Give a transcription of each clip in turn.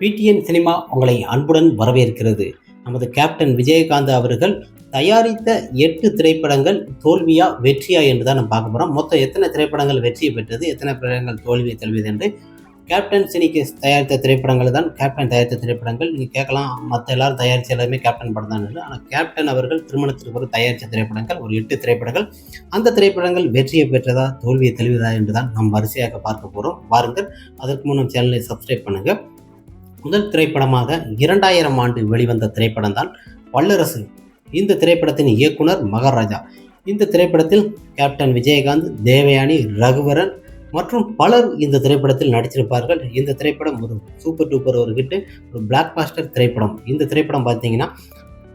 PTN cinema உங்களை அன்புடன் வரவேற்கிறது. நமது கேப்டன் விஜயகாந்த் அவர்கள் தயாரித்த எட்டு திரைப்படங்கள் தோல்வியா வெற்றியா என்று தான் நம்ம பார்க்க போகிறோம் மொத்தம் எத்தனை திரைப்படங்கள் வெற்றியை பெற்றது எத்தனை திரைப்படங்கள் தோல்வியை தழுவியது என்று கேப்டன் சினிக்கு தயாரித்த திரைப்படங்கள் தான் கேப்டன் தயாரித்த திரைப்படங்கள். நீங்கள் கேட்கலாம் மற்ற எல்லாரும் தயாரித்த எல்லாருமே கேப்டன் படம் தான் இல்லை ஆனால் கேப்டன் அவர்கள் திருமணத்திற்கு ஒரு தயாரித்த திரைப்படங்கள் ஒரு எட்டு திரைப்படங்கள். அந்த திரைப்படங்கள் வெற்றியை பெற்றதா தோல்வியை தெளிவதா என்று தான் நாம் வரிசையாக பார்க்க போகிறோம் வாருங்கள் அதற்கு முன் நம்ம சேனலை சப்ஸ்கிரைப் பண்ணுங்கள் முதல் திரைப்படமாக இரண்டாயிரம் ஆண்டு வெளிவந்த திரைப்படம் தான் வல்லரசு. இந்த திரைப்படத்தின் இயக்குனர் மகாராஜா. இந்த திரைப்படத்தில் கேப்டன் விஜயகாந்த் தேவயானி ரகுவரன் மற்றும் பலர் இந்த திரைப்படத்தில் நடிச்சிருப்பார்கள் இந்த திரைப்படம் ஒரு சூப்பர் டூப்பர் ஒரு ஹிட்டு ஒரு பிளாக் பாஸ்டர் திரைப்படம். இந்த திரைப்படம் பார்த்தீங்கன்னா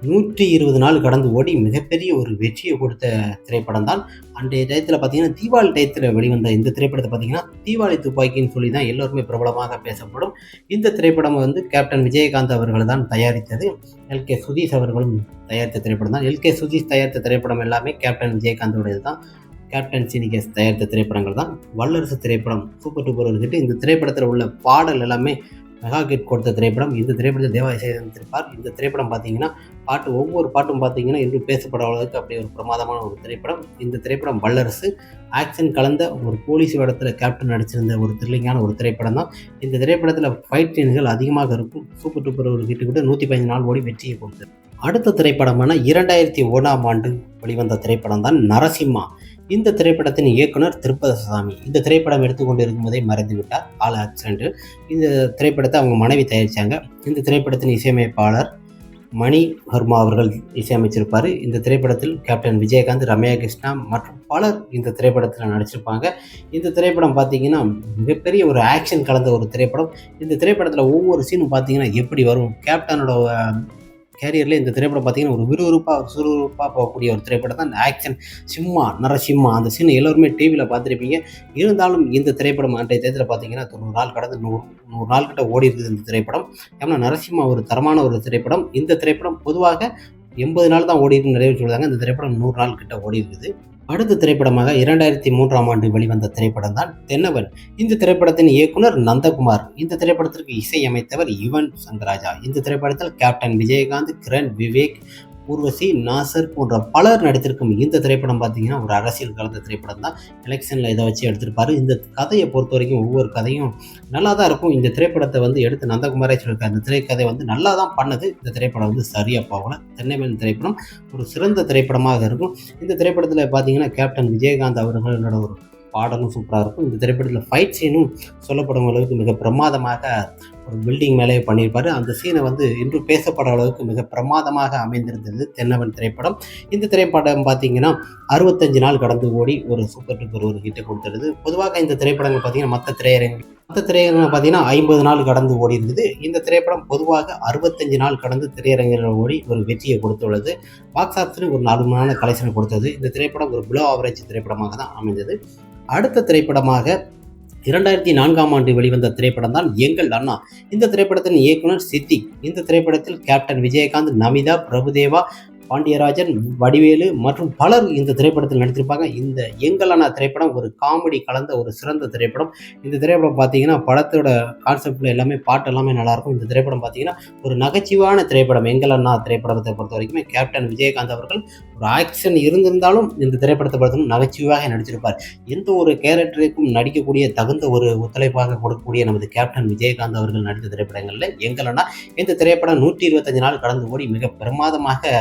நூற்றி இருபது நாள் கடந்து ஓடி மிகப்பெரிய ஒரு வெற்றியை கொடுத்த திரைப்படம் தான் அன்றைய டயத்தில் பார்த்தீங்கன்னா தீபாவளி டயத்தில் வெளிவந்த இந்த திரைப்படத்தை பார்த்தீங்கன்னா தீபாவளி துப்பாக்கின்னு சொல்லி தான் எல்லோருமே பிரபலமாக பேசப்படும். இந்த திரைப்படம் வந்து கேப்டன் விஜயகாந்த் அவர்கள் தான் தயாரித்தது. எல் கே சுதீஷ் அவர்களும் தயாரித்த திரைப்படம் தான். எல் கே சுதீஷ் தயாரித்த திரைப்படம் எல்லாமே கேப்டன் விஜயகாந்தோடையது தான். கேப்டன் சினிகேஸ் தயாரித்த திரைப்படங்கள் தான். வல்லரசு திரைப்படம் சூப்பர் டூப்பர் வந்துட்டு இந்த திரைப்படத்தில் உள்ள பாடல் எல்லாமே மெகா கிட் கொடுத்த திரைப்படம் இந்த திரைப்படத்தில் தேவா இசையமைத்திருப்பார் இந்த திரைப்படம் பார்த்தீங்கன்னா பாட்டு ஒவ்வொரு பாட்டும் பார்த்தீங்கன்னா இன்று பேசப்பட அளவுக்கு அப்படி ஒரு பிரமாதமான ஒரு திரைப்படம். இந்த திரைப்படம் வல்லரசு. ஆக்ஷன் கலந்த ஒரு போலீஸ் வேடத்தில் கேப்டன் நடிச்சிருந்த ஒரு த்ரில்லிங்கான ஒரு திரைப்படம் தான். இந்த திரைப்படத்தில் ஃபைட் சீன்கள் அதிகமாக இருக்கும். சூப்பர் டூப்பர் ஒரு கிட்ட கூட நூற்றி பதினஞ்சு நாள் ஓடி வெற்றியை கொடுத்தது. அடுத்த திரைப்படமான இரண்டாயிரத்தி ஒன்றாம் ஆண்டு வெளிவந்த திரைப்படம் தான் நரசிம்மா. இந்த திரைப்படத்தின் இயக்குனர் திருப்பதசாமி இந்த திரைப்படம் எடுத்துக்கொண்டு இருக்கும்போதே மறைந்துவிட்டார் ஆல் ஆக்சிடென்ட். இந்த திரைப்படத்தை அவங்க மனைவி தயாரித்தாங்க இந்த திரைப்படத்தின் இசையமைப்பாளர் மணி வர்மா அவர்கள் இசையமைச்சிருப்பார். இந்த திரைப்படத்தில் கேப்டன் விஜயகாந்த் ரம்யா கிருஷ்ணா மற்றும் பலர் இந்த திரைப்படத்தில் நடிச்சிருப்பாங்க. இந்த திரைப்படம் பார்த்தீங்கன்னா மிகப்பெரிய ஒரு ஆக்ஷன் கலந்த ஒரு திரைப்படம். இந்த திரைப்படத்தில் ஒவ்வொரு சீனும் பார்த்தீங்கன்னா எப்படி வரும்? கேப்டனோட கேரியரில் இந்த திரைப்படம் பார்த்தீங்கன்னா ஒரு விறுவிறுப்பாக சுறுவிறுப்பாக போகக்கூடிய ஒரு திரைப்படம் தான். ஆக்ஷன் சிம்மா நரசிம்மா அந்த சீன் எல்லோருமே டிவியில் பார்த்துருப்பீங்க. இருந்தாலும் இந்த திரைப்படம் அன்றைய தேதியில் பார்த்தீங்கன்னா தொண்ணூறு நாள் கடந்து நூறு நூறு நாள் கிட்ட ஓடி இருக்குது இந்த திரைப்படம். ஏன்னா நரசிம்மா ஒரு தரமான ஒரு திரைப்படம். இந்த திரைப்படம் பொதுவாக எண்பது நாள் தான் ஓடி இருக்குன்னு நிறைவு சொல்லுவாங்க இந்த திரைப்படம் நூறு நாள் கிட்ட ஓடி இருக்குது. அடுத்த திரைப்படமாக இரண்டாயிரத்தி மூன்றாம் ஆண்டு வெளிவந்த திரைப்படம் தான் தென்னவன். இந்த திரைப்படத்தின் இயக்குனர் நந்தகுமார். இந்த திரைப்படத்திற்கு இசையமைத்தவர் யுவன் சங்கராஜா. இந்த திரைப்படத்தில் கேப்டன் விஜயகாந்த் கிரண் விவேக் ஊர்வசி நாசர் போன்ற பலர் நடித்திருக்கும் இந்த திரைப்படம் பார்த்தீங்கன்னா ஒரு அரசியல் கலந்த திரைப்படம் தான். எலெக்ஷனில் இதை வச்சு எடுத்திருப்பாரு. இந்த கதையை பொறுத்த வரைக்கும் ஒவ்வொரு கதையும் நல்லா தான் இருக்கும். இந்த திரைப்படத்தை வந்து எடுத்து நந்தகுமாரே சொல்லியிருக்காரு. இந்த திரைக்கதை வந்து நல்லா தான் பண்ணது. இந்த திரைப்படம் வந்து சரியாக போகல. தென்னைமன் திரைப்படம் ஒரு சிறந்த திரைப்படமாக இருக்கும். இந்த திரைப்படத்தில் பார்த்தீங்கன்னா கேப்டன் விஜயகாந்த் அவர்களோட ஒரு பாடலும் சூப்பராக இருக்கும். இந்த திரைப்படத்தில் ஃபைட் சீனும் சொல்லப்படும் அளவுக்கு மிக பிரமாதமாக ஒரு பில்டிங் மேலே பண்ணியிருப்பார். அந்த சீனை வந்து இன்று பேசப்பட அளவுக்கு மிக பிரமாதமாக அமைந்திருந்தது தென்னவன் திரைப்படம். இந்த திரைப்படம் பார்த்தீங்கன்னா அறுபத்தஞ்சு நாள் கடந்து ஓடி ஒரு சூப்பர் டூப்பர் ஒரு ஹிட்டை கொடுத்துருது பொதுவாக இந்த திரைப்படங்கள் பார்த்தீங்கன்னா மற்ற திரையரங்கு மற்ற திரையரங்கு பார்த்தீங்கன்னா ஐம்பது நாள் கடந்து ஓடி இருந்தது. இந்த திரைப்படம் பொதுவாக அறுபத்தஞ்சு நாள் கடந்து திரையரங்கில் ஓடி ஒரு வெற்றியை கொடுத்துள்ளது. பாக்ஸ் ஆஃபீஸில் ஒரு நார்மலான கலெக்ஷனை கொடுத்தது. இந்த திரைப்படம் ஒரு பிலோ ஆவரேஜ் திரைப்படமாக தான் அமைந்தது. அடுத்த திரைப்படமாக இரண்டாயிரத்தி நான்காம் ஆண்டு வெளிவந்த திரைப்படம் தான் எங்கள் அண்ணா. இந்த திரைப்படத்தின் இயக்குனர் சித்திக். இந்த திரைப்படத்தில் கேப்டன் விஜயகாந்த் நமிதா பிரபுதேவா பாண்டியராஜன் வடிவேலு மற்றும் பலர் இந்த திரைப்படத்தில் நடித்திருப்பாங்க. இந்த எங்களனா திரைப்படம் ஒரு காமெடி கலந்த ஒரு சிறந்த திரைப்படம். இந்த திரைப்படம் பார்த்தீங்கன்னா படத்தோட கான்செப்டில் எல்லாமே பாட்டு எல்லாமே நல்லாயிருக்கும். இந்த திரைப்படம் பார்த்தீங்கன்னா ஒரு நகைச்சுவான திரைப்படம். எங்களண்ணா திரைப்படத்தை பொறுத்த வரைக்குமே கேப்டன் விஜயகாந்த் அவர்கள் ஒரு ஆக்ஷன் இருந்திருந்தாலும் இந்த திரைப்படத்தை பொறுத்தவரை நகைச்சுவாக நடிச்சிருப்பார். எந்த ஒரு கேரக்டருக்கும் நடிக்கக்கூடிய தகுந்த ஒரு ஒத்துழைப்பாக கொடுக்கக்கூடிய நமது கேப்டன் விஜயகாந்த் அவர்கள் நடித்த திரைப்படங்களில் எங்களண்ணா இந்த திரைப்படம் நூற்றி இருபத்தஞ்சு நாள் கடந்து ஓடி மிக பிரமாதமாக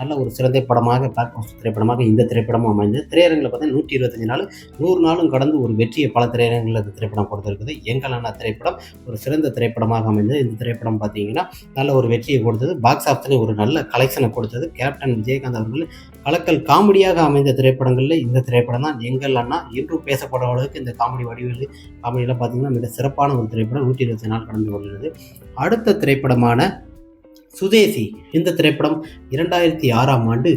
நல்ல ஒரு சிறந்த படமாக பிளாக் பாஸ்டர் திரைப்படமாக இந்த திரைப்படமும் அமைந்தது. திரையரங்கில் பார்த்தீங்கன்னா நூற்றி இருபத்தஞ்சு நாள் நூறு நாளும் கடந்து ஒரு வெற்றியை பல திரையரங்கில் இந்த திரைப்படம் கொடுத்துருக்குது. எங்களண்ணா திரைப்படம் ஒரு சிறந்த திரைப்படமாக அமைந்தது. இந்த திரைப்படம் பார்த்தீங்கன்னா நல்ல ஒரு வெற்றியை கொடுத்தது. பாக்ஸ் ஆஃபீஸ்லேயும் ஒரு நல்ல கலெக்ஷனை கொடுத்தது. கேப்டன் விஜயகாந்த் அவர்கள் கலக்கல் காமெடியாக அமைந்த திரைப்படங்களில் இந்த திரைப்படம் தான். எங்கள் அண்ணா இன்றும் பேசப்படும் அளவுக்கு இந்த காமெடி வடிவில் காமெடியெல்லாம் பார்த்தீங்கன்னா மிக சிறப்பான ஒரு திரைப்படம். நூற்றி இருபத்தி நாள் கடந்து கொள்கிறது அடுத்த திரைப்படமான சுதேசி இந்த திரைப்படம் இரண்டாயிரத்தி ஆறாம் ஆண்டு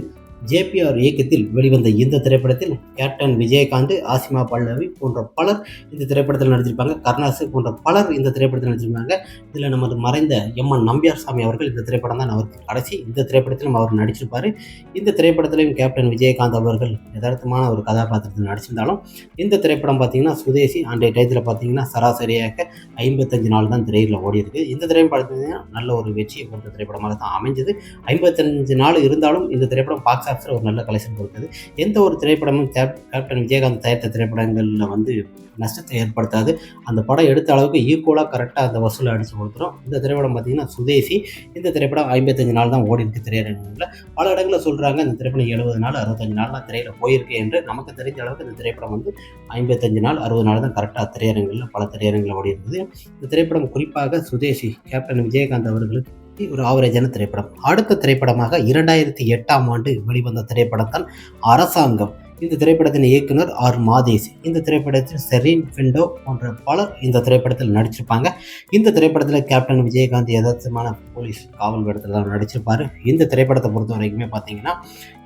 ஜேபிஆர் இயக்கத்தில் வெளிவந்த இந்த திரைப்படத்தில் கேப்டன் விஜயகாந்த் ஆசிமா பல்லவி போன்ற பலர் இந்த திரைப்படத்தில் நடிச்சிருப்பாங்க கருணாசு போன்ற பலர் இந்த திரைப்படத்தில் நடிச்சிருப்பாங்க இதில் நமது மறைந்த எம் என் நம்பியார் சாமி அவர்கள் இந்த திரைப்படம் தான் அவருக்கு கடைசி. இந்த திரைப்படத்திலும் அவர் நடிச்சிருப்பார். இந்த திரைப்படத்திலையும் கேப்டன் விஜயகாந்த் அவர்கள் யதார்த்தமான ஒரு கதாபாத்திரத்தில் நடிச்சிருந்தாலும் இந்த திரைப்படம் பார்த்தீங்கன்னா சுதேசி அன்றைய டயத்தில் பார்த்தீங்கன்னா சராசரியாக ஐம்பத்தஞ்சு நாள் தான் திரையில் ஓடி இருக்கு இந்த திரைப்படம் பார்த்தீங்கன்னா நல்ல ஒரு வெற்றியை கொடுத்த திரைப்படமாக தான் அமைஞ்சது. ஐம்பத்தஞ்சு நாள் இருந்தாலும் இந்த திரைப்படம் பாக்ஸ் ஆஃபீஸில் ஒரு நல்ல கலெக்ஷன் கொடுத்தது. எந்த ஒரு திரைப்படமும் கேப் கேப்டன் விஜயகாந்த் தயாரித்த திரைப்படங்களில் வந்து நஷ்டத்தை ஏற்படுத்தாது. அந்த படம் எடுத்த அளவுக்கு ஈக்குவலாக கரெக்டாக அந்த வசூலை அடித்து கொடுத்துரும். இந்த திரைப்படம் பார்த்தீங்கன்னா சுதேசி. இந்த திரைப்படம் ஐம்பத்தஞ்சு நாள் தான் ஓடி இருக்கு திரையரங்குகளில் பல இடங்களில் சொல்கிறாங்க இந்த திரைப்படம் எழுபது நாள் அறுபத்தஞ்சு நாள்லாம் திரையில் போயிருக்கு என்று. நமக்கு தெரிஞ்ச அளவுக்கு இந்த திரைப்படம் வந்து ஐம்பத்தஞ்சு நாள் அறுபது நாள் தான் கரெக்டாக திரையரங்கில் பல திரையரங்கில் ஓடி இருந்தது இந்த திரைப்படம் குறிப்பாக சுதேசி கேப்டன் விஜயகாந்த் அவர்களுக்கு ஒரு ஆவரேஜான திரைப்படம். அடுத்த திரைப்படமாக இரண்டாயிரத்தி எட்டாம் ஆண்டு வெளிவந்த திரைப்படம்தான் அரசாங்கம். இந்த திரைப்படத்தின் இயக்குனர் ஆர். மாதேஷ் இந்த திரைப்படத்தில் செரீன் ஃபிண்டோ போன்ற பலர் இந்த திரைப்படத்தில் நடிச்சிருப்பாங்க. இந்த திரைப்படத்தில் கேப்டன் விஜயகாந்த் யதார்த்தமான போலீஸ் காவல் இடத்துல தான் நடிச்சிருப்பார். இந்த திரைப்படத்தை பொறுத்த வரைக்குமே பார்த்தீங்கன்னா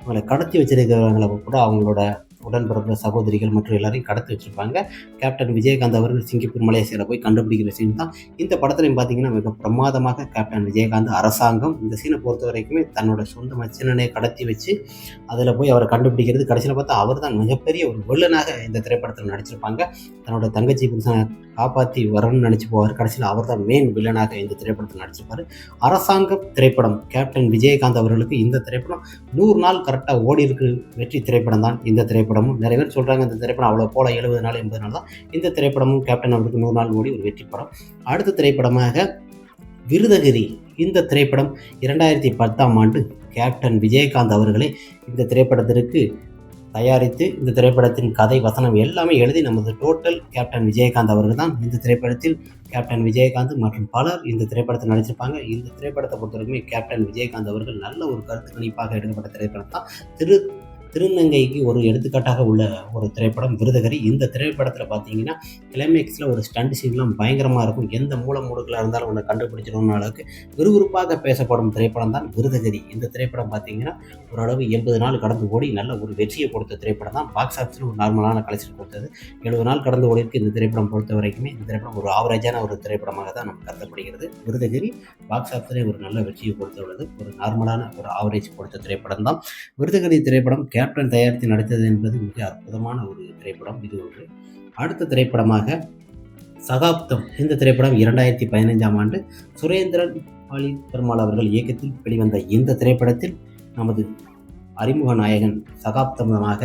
இவங்களை கடத்தி வச்சிருக்கிறவங்களை கூட அவங்களோட உடன்பிறப்பு சகோதரிகள் மற்றும் எல்லாரையும் கடத்தி வச்சிருப்பாங்க. கேப்டன் விஜயகாந்த் அவர்கள் சிங்கப்பூர் மலேசியாவில் போய் கண்டுபிடிக்கிற சீன் தான். இந்த படத்துலையும் பார்த்தீங்கன்னா மிக பிரமாதமாக கேப்டன் விஜயகாந்த் அரசாங்கம் இந்த சீனை பொறுத்த வரைக்குமே தன்னோட சொந்த மச்சினனை கடத்தி வச்சு அதில் போய் அவரை கண்டுபிடிக்கிறது. கடைசியில் பார்த்தா அவர் தான் மிகப்பெரிய ஒரு வில்லனாக இந்த திரைப்படத்தில் நடிச்சிருப்பாங்க. தன்னோட தங்கச்சி புருஷனை காப்பாற்றி வரணும்னு நினச்சி போவார். கடைசியில் அவர் தான் மெயின் வில்லனாக இந்த திரைப்படத்தில் நடிச்சிருப்பார். அரசாங்கம் திரைப்படம் கேப்டன் விஜயகாந்த் அவர்களுக்கு இந்த திரைப்படம் நூறு நாள் கரெக்டாக ஓடி இருக்கு வெற்றி திரைப்படம் தான் இந்த திரைப்படம் திரைப்படமும் நிறைய பேர் சொல்கிறாங்க இந்த திரைப்படம் அவ்வளோ போல எழுபது நாள் எண்பது நாள் தான். இந்த திரைப்படமும் கேப்டன் அவருக்கு நூறு நாள் ஓடி ஒரு வெற்றி படம். அடுத்த திரைப்படமாக விருதகிரி இந்த திரைப்படம் இரண்டாயிரத்தி பத்தாம் ஆண்டு கேப்டன் விஜயகாந்த் அவர்களே இந்த திரைப்படத்திற்கு தயாரித்து இந்த திரைப்படத்தின் கதை வசனம் எல்லாமே எழுதி நமது டோட்டல் கேப்டன் விஜயகாந்த் அவர்கள் தான் இந்த திரைப்படத்தில் கேப்டன் விஜயகாந்த் மற்றும் பலர் இந்த திரைப்படத்தில் நடிச்சிருப்பாங்க. இந்த திரைப்படத்தை பொறுத்தவரைக்குமே கேப்டன் விஜயகாந்த் அவர்கள் நல்ல ஒரு கருத்து கணிப்பாக எடுக்கப்பட்ட திரைப்படம் தான். திரு திருநங்கைக்கு ஒரு எடுத்துக்காட்டாக உள்ள ஒரு திரைப்படம் விருதகரி. இந்த திரைப்படத்தில் பார்த்தீங்கன்னா கிளைமேக்ஸில் ஒரு ஸ்டண்ட் சீன்லாம் பயங்கரமாக இருக்கும். எந்த மூல மூடுகளாக இருந்தாலும் ஒன்று கண்டுபிடிச்சிடணும் அளவுக்கு விறுவிறுப்பாக பேசப்படும் திரைப்படம் தான் விருதகரி. இந்த திரைப்படம் பார்த்தீங்கன்னா ஓரளவு எண்பது நாள் கடந்து ஓடி நல்ல ஒரு வெற்றியை கொடுத்த திரைப்படம் தான். பாக்ஸ் ஆஃபீஸில் ஒரு நார்மலான கலெக்ஷன் கொடுத்தது. எழுபது நாள் கடந்து ஓடி இருக்கு இந்த திரைப்படம் பொறுத்த வரைக்குமே. இந்த திரைப்படம் ஒரு ஆவரேஜான ஒரு திரைப்படமாக தான் நமக்கு கருதப்படுகிறது. விருதகிரி பாக்ஸ் ஆஃபீஸில் ஒரு நல்ல வெற்றியை கொடுத்துள்ளது. ஒரு நார்மலான ஒரு ஆவரேஜ் கொடுத்த திரைப்படம் தான். விருதகிரி திரைப்படம் கேப்டன் தயாரித்து நடித்தது என்பது மிக அற்புதமான ஒரு திரைப்படம் இது ஒன்று. அடுத்த திரைப்படமாக சகாப்தம் இந்த திரைப்படம் இரண்டாயிரத்தி பதினைஞ்சாம் ஆண்டு சுரேந்திரன் பாலி பெருமாள் அவர்கள் இயக்கத்தில் வெளிவந்த இந்த திரைப்படத்தில் நமது அறிமுக நாயகன் சகாப்தமாக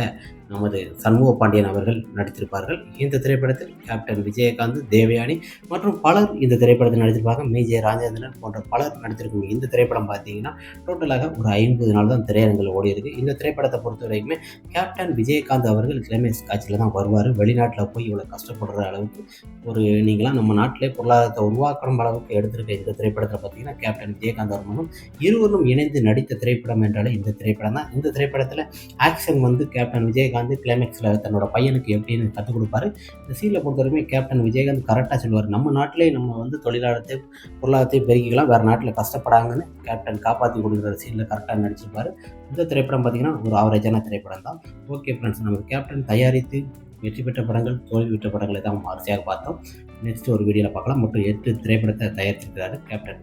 நமது சண்முக பாண்டியன் அவர்கள் நடித்திருப்பார்கள். இந்த திரைப்படத்தில் கேப்டன் விஜயகாந்த் தேவயானி மற்றும் பலர் இந்த திரைப்படத்தில் நடித்திருப்பாங்க மேஜே ராஜேந்திரன் போன்ற பலர் நடித்திருக்கும் இந்த திரைப்படம் பார்த்தீங்கன்னா டோட்டலாக ஒரு ஐம்பது நாள் தான் திரையரங்கில் ஓடி இருக்கு இந்த திரைப்படத்தை பொறுத்த வரைக்குமே கேப்டன் விஜயகாந்த் அவர்கள் கிளைமேக்ஸ் காட்சியில் தான் வருவார். வெளிநாட்டில் போய் இவ்வளோ கஷ்டப்படுற அளவுக்கு ஒரு நீங்களாம் நம்ம நாட்டிலே பொருளாதாரத்தை உருவாக்கணும் அளவுக்கு எடுத்திருக்க இந்த திரைப்படத்தில் பார்த்தீங்கன்னா கேப்டன் விஜயகாந்த் அவர்களும் இருவரும் இணைந்து நடித்த திரைப்படம் என்றாலே இந்த திரைப்படம் தான். இந்த திரைப்படத்தில் ஆக்ஷன் வந்து கேப்டன் விஜயகாந்த் கிளைமேக்ஸில் தன்னோட பையனுக்கு எப்படின்னு கற்றுக் கொடுப்பாரு. இந்த சீனில் பொறுத்தவரைக்கும் கேப்டன் விஜயகாந்த் கரெக்டாக சொல்லுவார். நம்ம நாட்டிலே நம்ம வந்து தொழிலாளத்தை பொருளாதாரத்தையும் பெருக்கிக்கலாம். வேறு நாட்டில் கஷ்டப்படாங்கன்னு கேப்டன் காப்பாற்றி கொடுக்குற சீனில் கரெக்டாக நடிச்சிருப்பார். இந்த திரைப்படம் பார்த்திங்கன்னா ஒரு ஆவரேஜான திரைப்படம் தான். ஓகே ஃப்ரெண்ட்ஸ் நம்ம கேப்டன் தயாரித்து வெற்றி பெற்ற படங்கள் தோல்வி பெற்ற படங்களை தான் வரிசையாக பார்த்தோம். நெக்ஸ்ட் ஒரு வீடியோவில் பார்க்கலாம். மற்றும் எட்டு திரைப்படத்தை தயாரிச்சிருக்கிறாரு கேப்டன்